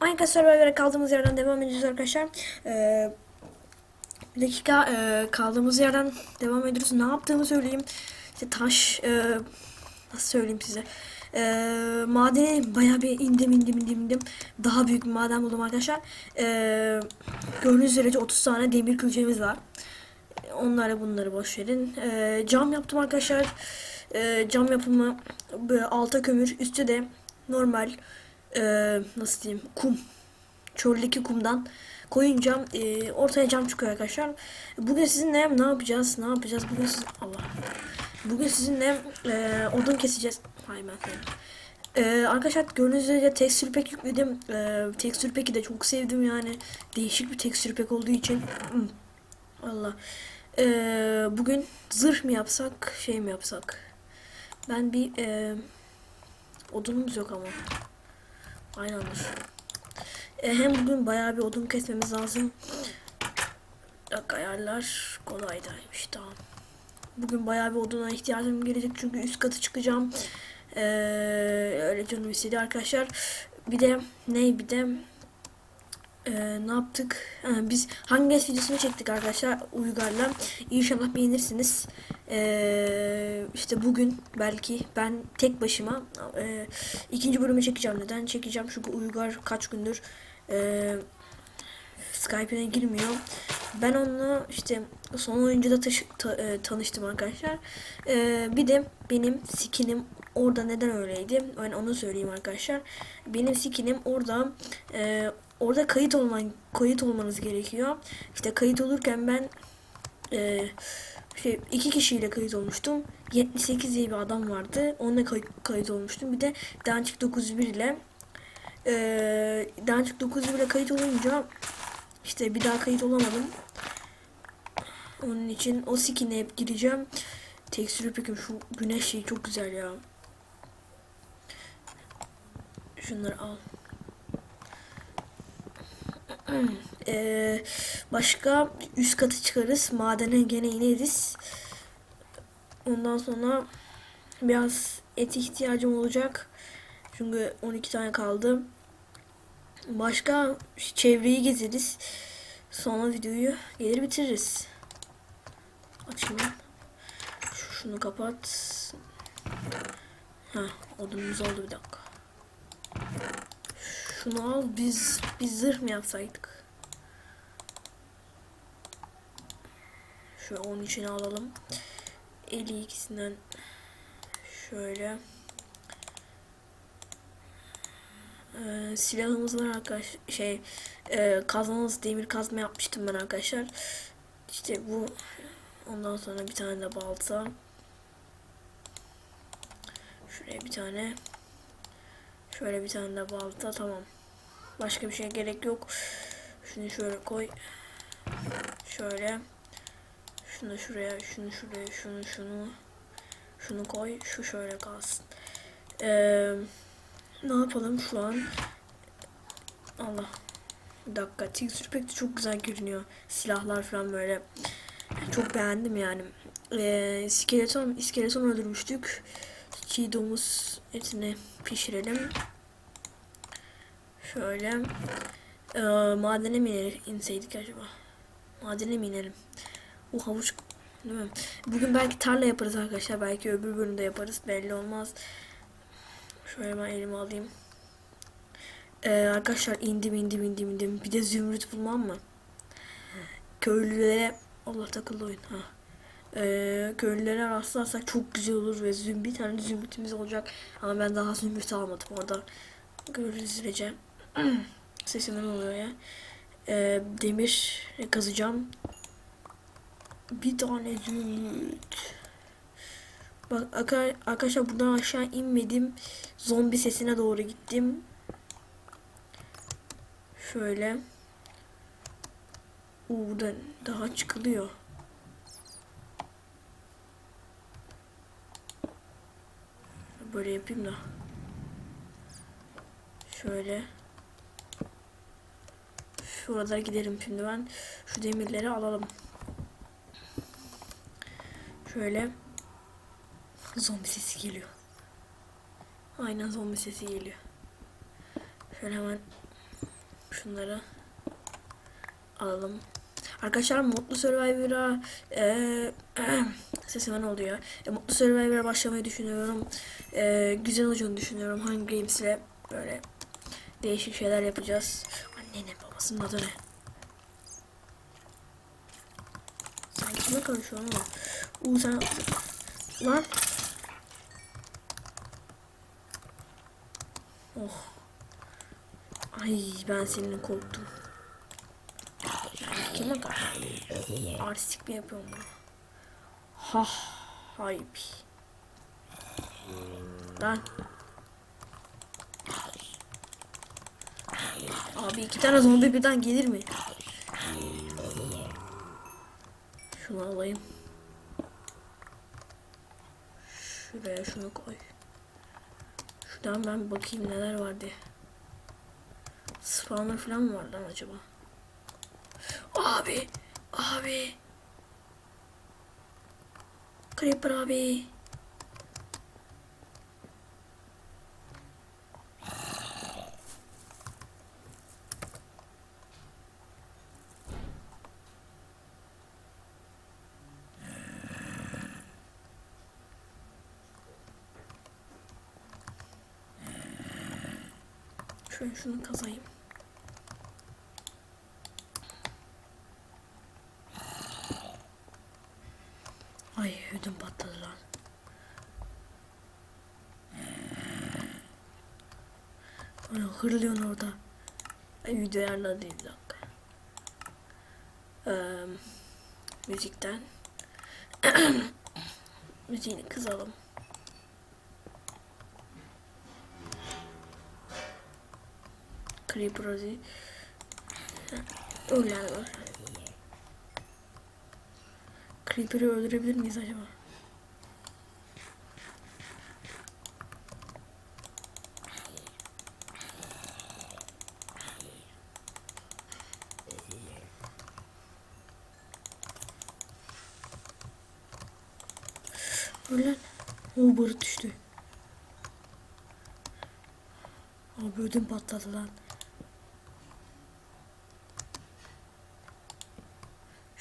Minecraft Survivor'a kaldığımız yerden devam edeceğiz arkadaşlar. Ee, bir dakika ee, kaldığımız yerden devam ediyoruz. Ne yaptığımı söyleyeyim. İşte taş ee, nasıl söyleyeyim size. Ee, madene bayağı bir indim indim indim indim. Daha büyük bir maden buldum arkadaşlar. Ee, gördüğünüz üzere 30 tane demir külçemiz var. Onları bunları boş verin. Ee, cam yaptım arkadaşlar. Ee, cam yapımı böyle alta kömür, üstte de normal ee, nasıl diyeyim kum. Çöldeki kumdan koyunca ee, ortaya cam çıkıyor arkadaşlar. Bugün sizinle ne yapacağız? Ne yapacağız? Bugün siz Allah. Bugün sizinle ee, odun keseceğiz. Hay ben ee, arkadaşlar gördüğünüz üzere tekstür pek yükledim. Ee, tekstür peki de çok sevdim yani. Değişik bir tekstür pek olduğu için. Allah. Ee, bugün zırh mı yapsak, şey mi yapsak? Ben bir ee, odunumuz yok ama. Aynıdır. Ee, hem bugün bayağı bir odun kesmemiz lazım. Dakika ayarlar kolaydaymış tamam. Bugün bayağı bir oduna ihtiyacım gelecek çünkü üst katı çıkacağım. Ee, öyle canım istedi arkadaşlar. Bir de ne bir de ee, ne yaptık? Ha, biz hangi videosunu çektik arkadaşlar Uygar'la. İnşallah beğenirsiniz. Ee, işte bugün belki ben tek başıma e, ikinci bölümü çekeceğim. Neden çekeceğim? Çünkü Uygar kaç gündür e, Skype'ine girmiyor. Ben onunla işte son oyuncuda taşı, ta, e, tanıştım arkadaşlar. E, bir de benim skinim orada neden öyleydi? Ben onu söyleyeyim arkadaşlar. Benim skinim orada e, orada kayıt olman kayıt olmanız gerekiyor. İşte kayıt olurken ben e, şey iki kişiyle kayıt olmuştum. 78 diye bir adam vardı. Onunla kay kayıt olmuştum. Bir de Dançik 91 ile e, Dançik 91 ile kayıt olunca işte bir daha kayıt olamadım. Onun için o skin'e hep gireceğim. Tekstürü peki şu güneş şeyi çok güzel ya. Şunları al. Ee, başka üst katı çıkarız. Madene gene ineriz. Ondan sonra biraz et ihtiyacım olacak. Çünkü 12 tane kaldı. Başka çevreyi gezeriz. Sonra videoyu gelir bitiririz. Açayım. Şu, şunu kapat. Ha, odunumuz oldu bir dakika. Şunu al biz biz zırh mı yapsaydık? Şöyle onun içine alalım. 52'sinden şöyle ee, silahımız var arkadaş şey e, kazmamız demir kazma yapmıştım ben arkadaşlar. İşte bu ondan sonra bir tane de balta. Şuraya bir tane Şöyle bir tane de balta tamam. Başka bir şey gerek yok. Şunu şöyle koy. Şöyle. Şunu şuraya, şunu şuraya, şunu şunu. Şunu koy. Şu şöyle kalsın. Ee, ne yapalım şu an? Allah. Bir dakika. Texture Pack de çok güzel görünüyor. Silahlar falan böyle. Çok beğendim yani. Ee, iskeleton, iskeleton öldürmüştük. Çiğ domuz etini pişirelim. Şöyle. Ee, madene mi iner, inseydik acaba? Madene mi inelim? Bu havuç değil mi? Bugün belki tarla yaparız arkadaşlar. Belki öbür bölümde yaparız. Belli olmaz. Şöyle ben elime alayım. Ee, arkadaşlar indim indim indim indim. Bir de zümrüt bulmam mı? Köylülere Allah takıldı oyun. Ha. Ee, köylülere rastlarsak çok güzel olur ve züm bir tane zümrütümüz olacak. Ama ben daha zümrüt almadım orada. Görürüz sürece. Sesimden oluyor ya. Ee, demir kazacağım. Bir tane zümrüt. Bak arkadaşlar buradan aşağı inmedim. Zombi sesine doğru gittim. Şöyle. Uuu buradan daha çıkılıyor. Böyle yapayım da. Şöyle. Şurada giderim şimdi ben. Şu demirleri alalım. Şöyle. Zombi sesi geliyor. Aynen zombi sesi geliyor. Şöyle hemen Şunları alalım. Arkadaşlar Mutlu Survivor'a eee sesim ne oluyor? E, Mutlu Survivor'a başlamayı düşünüyorum. Eee, güzel olacağını düşünüyorum. Hunger Games ile böyle değişik şeyler yapacağız. Annenin babasının adı ne? Sen kime konuşuyorsun ama? Uuu sen... Lan. Oh. Ay ben seninle korktum. Kime karşı? Artistik mi yapıyorum bunu? Ha haybi. Lan. Abi iki tane zombi birden gelir mi? Şunu alayım. Şuraya şunu koy. Şuradan ben bakayım neler var diye. Spawner falan mı var lan acaba? Abi, abi. Creeper abi. Şöyle şunu kazayım. Ay ödüm patladı lan. Ana hırlıyorsun orada. Ay video ayarladı değil bir dakika. Eee, müzikten. Müziğini kızalım. Creeper Ozzy. Öyle yani. Creeper'ı öldürebilir miyiz acaba? Ölen. O barut düştü. Abi ödüm patladı lan.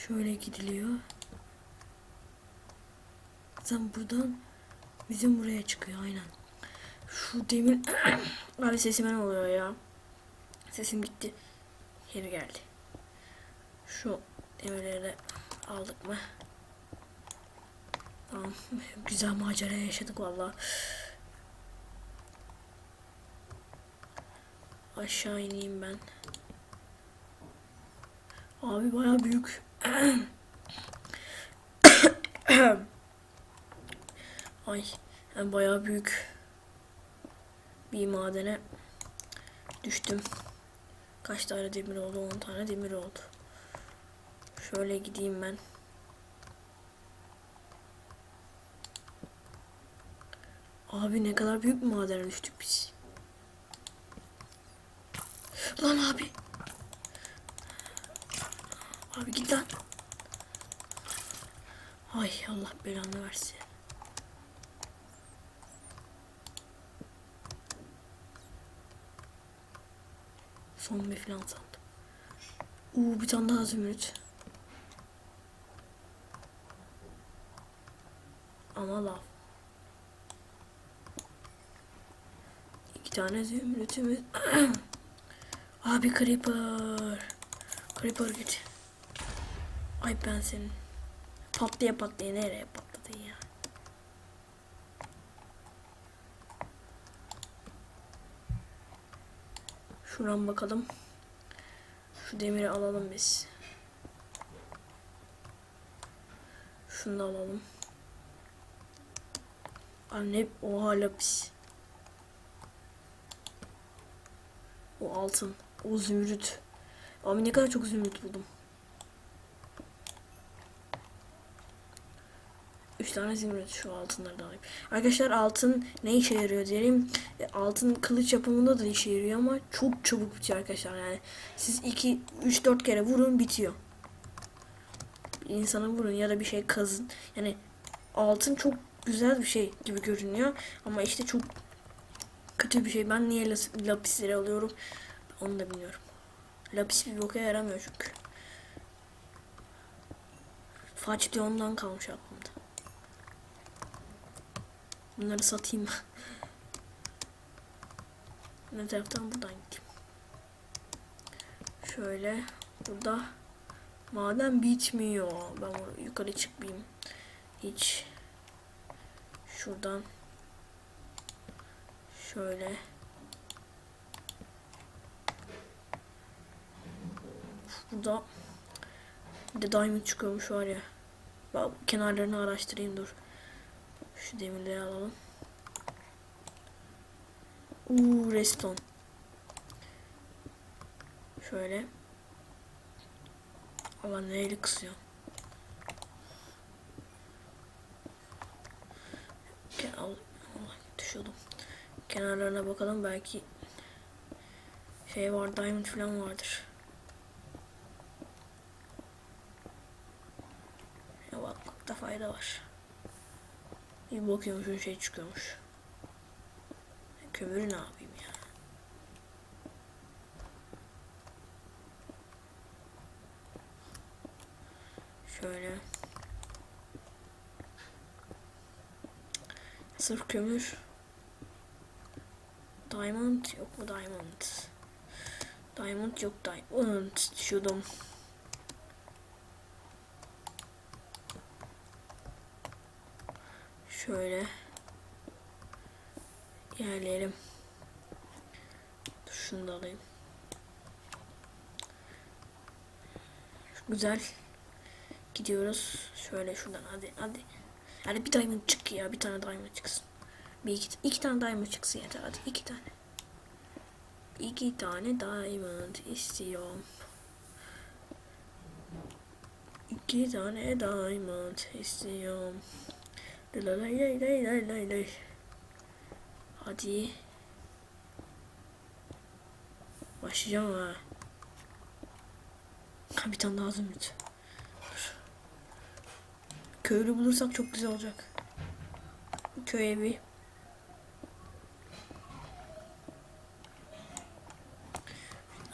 Şöyle gidiliyor. Sen buradan bizim buraya çıkıyor aynen. Şu demir... Abi sesime ne oluyor ya? Sesim gitti. Geri geldi. Şu demirleri de aldık mı? Tamam. Güzel macera yaşadık valla. Aşağı ineyim ben. Abi baya büyük. Ay ben bayağı büyük bir madene düştüm. Kaç tane demir oldu? 10 tane demir oldu. Şöyle gideyim ben. Abi ne kadar büyük bir madene düştük biz. Lan abi. Abi git lan. Ay Allah belanı versin. Son bir falan sandım. Uuu bir tane daha zümrüt. Ama lav. İki tane zümrütümüz. Abi creeper. Creeper git. Ay ben senin. Patlaya patlaya nereye patladın ya? Şuradan bakalım. Şu demiri alalım biz. Şunu da alalım. Anne o hala pis. O altın. O zümrüt. Abi ne kadar çok zümrüt buldum. Üç tane zümrüt şu altınları da alayım. Arkadaşlar altın ne işe yarıyor diyelim. E, Altın kılıç yapımında da işe yarıyor ama çok çabuk bitiyor arkadaşlar. Yani siz 2 3 4 kere vurun bitiyor. İnsana vurun ya da bir şey kazın. Yani altın çok güzel bir şey gibi görünüyor ama işte çok kötü bir şey. Ben niye lapisleri alıyorum onu da bilmiyorum. Lapis bir boka yaramıyor çünkü. Faç diye ondan kalmış aklımda. Bunları satayım. ne taraftan buradan gideyim. Şöyle burada maden bitmiyor. Ben yukarı çıkmayayım. Hiç. Şuradan şöyle burada bir de diamond çıkıyormuş var ya. Bak kenarlarını araştırayım dur. Şu demirleri alalım. Uuu reston. Şöyle. Allah neyle kısıyor. Al- düşüyordum. Kenarlarına bakalım belki şey var diamond falan vardır. Ya bakmakta fayda var. Bir bakıyormuşum şey çıkıyormuş. Kömürü ne yapayım ya? Şöyle. Sırf kömür. Diamond yok mu diamond? Diamond yok diamond. Şuradan. Şöyle. Yerleyelim. Dur şunu da alayım. Güzel. Gidiyoruz. Şöyle şuradan hadi hadi. Hadi bir diamond çık ya. Bir tane diamond çıksın. Bir iki, iki tane diamond çıksın yeter hadi. iki tane. İki tane diamond istiyorum. İki tane diamond istiyorum. Lay lay lay lay lay lay. Hadi. Başlayacağım ha. Ha, Bir tane daha zümrüt. Dur. Köylü bulursak çok güzel olacak. Köy evi.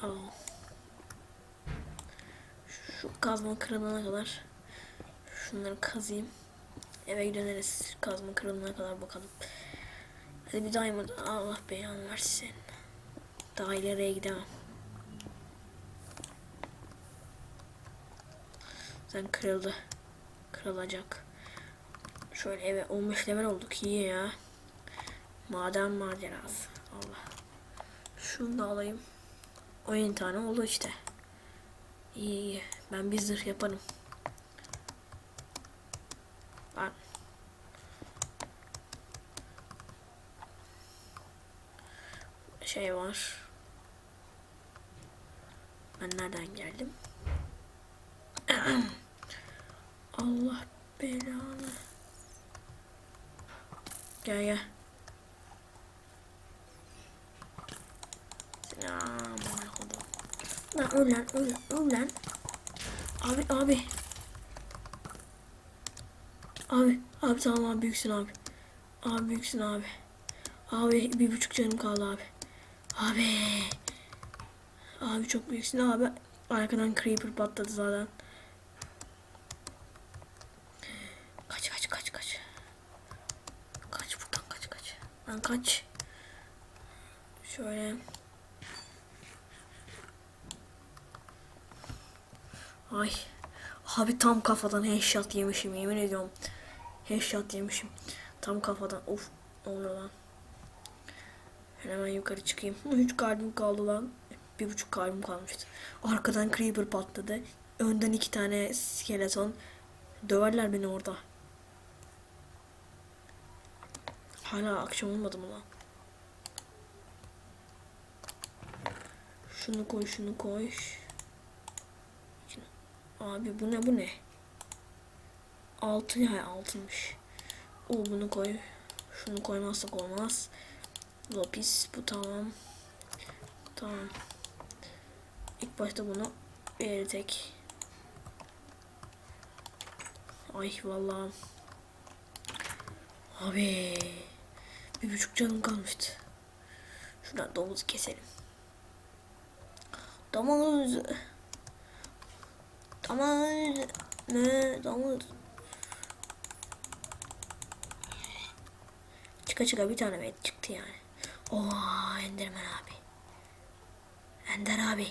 Aa. Şu kazma kırılana kadar şunları kazayım. Eve döneriz. Kazma kırılana kadar bakalım. Hadi bir diamond. Allah beyanı versin. Daha ileriye gidemem. Sen kırıldı. Kırılacak. Şöyle eve 15 level olduk. iyi ya. Maden macerası. Allah. Şunu da alayım. 17 tane oldu işte. İyi iyi. Ben bir zırh yaparım. Ben şey var. Ben nereden geldim? Allah belanı. Gel gel. Lan öl lan öl öl lan. Abi abi. Abi abi tamam abi büyüksün abi. Abi büyüksün abi. Abi bir buçuk canım kaldı abi. Abi. Abi çok büyüksün abi. Arkadan creeper patladı zaten. Kaç kaç kaç kaç. Kaç buradan kaç kaç. Lan kaç. Şöyle. Ay. Abi tam kafadan headshot yemişim yemin ediyorum. Headshot yemişim. Tam kafadan. Of. Ne lan? Hemen yukarı çıkayım. Üç kalbim kaldı lan. Bir buçuk kalbim kalmıştı. Arkadan creeper patladı. Önden iki tane skeleton. Döverler beni orada. Hala akşam olmadı mı lan? Şunu koy, şunu koy. Abi bu ne bu ne? Altın ya altınmış. O bunu koy. Şunu koymazsak olmaz. Lapis bu tamam. Tamam. İlk başta bunu bir tek. Ay vallahi. Abi. Bir buçuk canım kalmıştı. Şuradan domuzu keselim. Domuz. Domuz. Ne? Domuz. Çıka çıka bir tane et çıktı yani. Oo Enderman abi. Ender abi.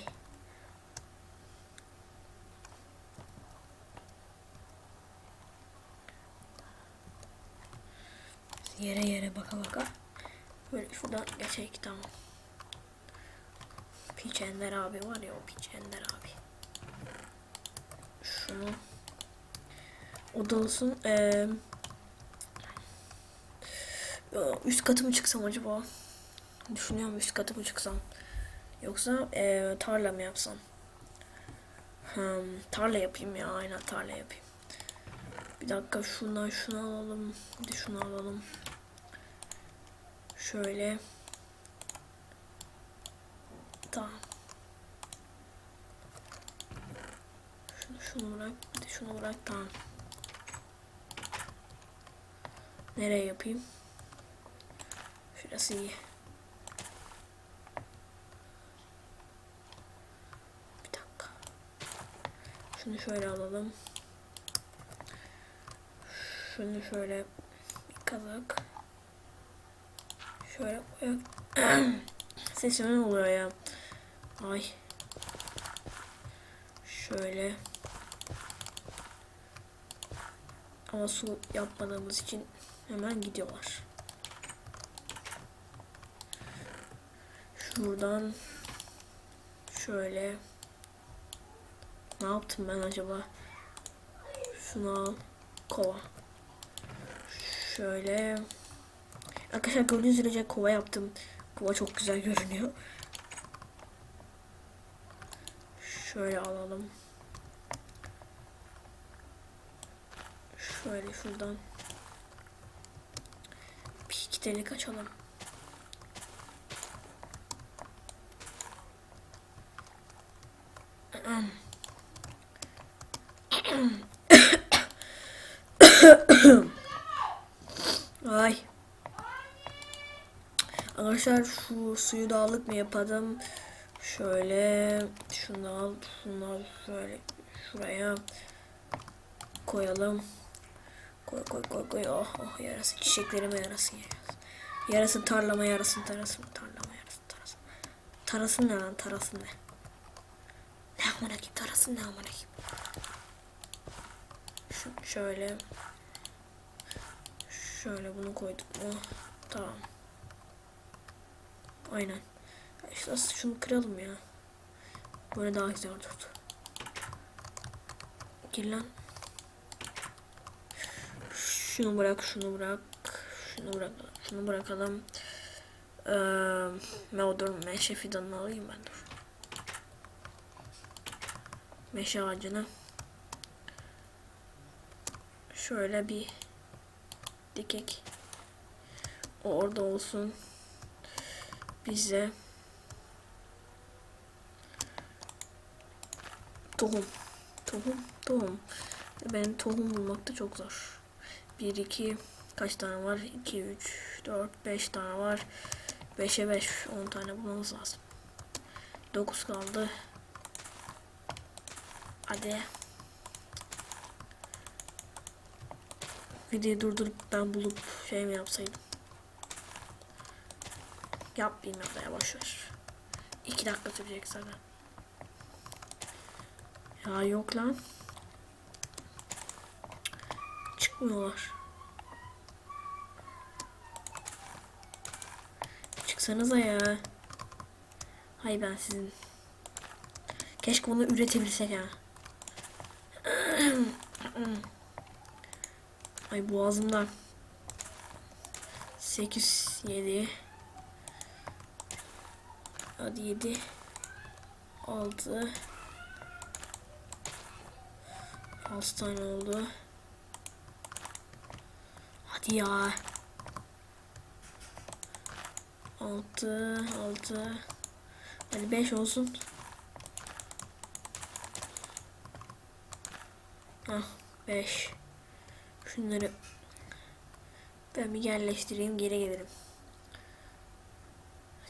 Yere yere baka baka. Böyle şuradan geçecek tamam. Piç Ender abi var ya o Piç Ender abi. Şunu. O ya, üst katı mı çıksam acaba? Düşünüyorum üst katı mı çıksam. Yoksa eee, tarla mı yapsam? Hmm, tarla yapayım ya aynen tarla yapayım. Bir dakika şundan şunu alalım. Bir de şunu alalım. Şöyle. Tamam. Şunu, şunu bırak. Bir de şunu bırak. Tamam. Nereye yapayım? Şurası iyi. Şunu şöyle alalım. Şunu şöyle bir kazak. Şöyle koyak. Sesime ne oluyor ya? Ay. Şöyle. Ama su yapmadığımız için hemen gidiyorlar. Şuradan şöyle ne yaptım ben acaba? Şunu al. Kova. Şöyle Arkadaşlar gördüğünüz üzere kova yaptım. Kova çok güzel görünüyor. Şöyle alalım. Şöyle şuradan. Bir iki delik açalım. Ay. Arkadaşlar şu suyu da alıp mı yapalım? Şöyle şunu al, şunu al şöyle şuraya koyalım. Koy koy koy koy. Oh oh yarası çiçeklerime yarasın yarasın. Yarasın tarlama yarasın tarasın tarlama yarasın tarasın. Tarasın ne lan tarasın ne? Ne amına ki tarasın ne amına ki? Şöyle şöyle bunu koyduk mu? Tamam. Aynen. İşte şunu kıralım ya. Böyle daha güzel durdu. Gel lan. Şunu bırak, şunu bırak. Şunu bırak, şunu bırakalım. Ee, ne o meşe fidanını alayım ben dur. Meşe ağacını. Şöyle bir dikek. O orada olsun. Bize tohum. Tohum, tohum. Benim tohum bulmakta çok zor. 1 2 kaç tane var? 2 3 4 5 tane var. 5'e 5 10 tane bulmamız lazım. 9 kaldı. Hadi. Videoyu durdurup ben bulup şey mi yapsaydım? Yapmayayım ya da yavaş ver. 2 dakika sürecek zaten. Ya yok lan. Çıkmıyorlar. Çıksanıza ya. Hay ben sizin. Keşke bunu üretebilsek ha. Ay boğazımdan. 8 7 Hadi 7 6 6 tane oldu. Hadi ya. 6 6 Hadi 5 olsun. Hah 5 Şunları ben bir yerleştireyim geri gelirim.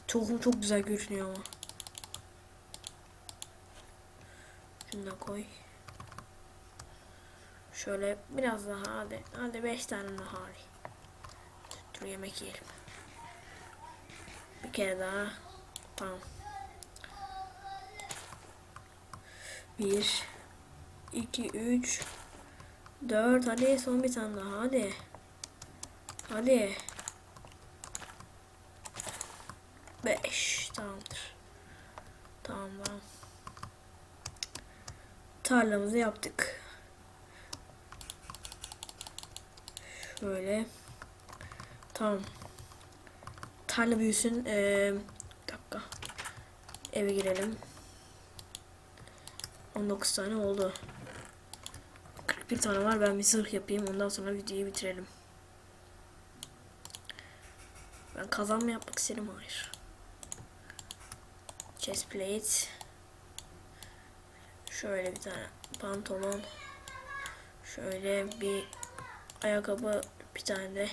Tohum çok güzel görünüyor ama. Şunu da koy. Şöyle biraz daha hadi. Hadi 5 tane daha hadi. Dur yemek yiyelim. Bir kere daha. Tamam. Bir, iki, üç, dört. Hadi son bir tane daha. Hadi. Hadi. Beş. Tamamdır. Tamam tamam. Tarlamızı yaptık. Şöyle. Tamam. Tarla büyüsün. Ee, bir dakika. Eve girelim. 19 tane oldu. 41 tane var. Ben bir zırh yapayım. Ondan sonra videoyu bitirelim. Ben kazan mı yapmak istedim? Hayır. Chest plate. Şöyle bir tane pantolon. Şöyle bir ayakkabı. Bir tane de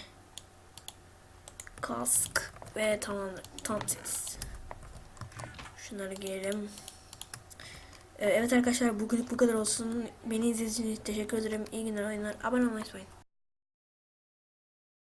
kask. Ve tamamdır. Tam 8. Şunları giyelim. Ee, Evet arkadaşlar bugünlük bu kadar olsun. Beni izlediğiniz için teşekkür ederim. İyi günler, oyunlar. Abone olmayı unutmayın.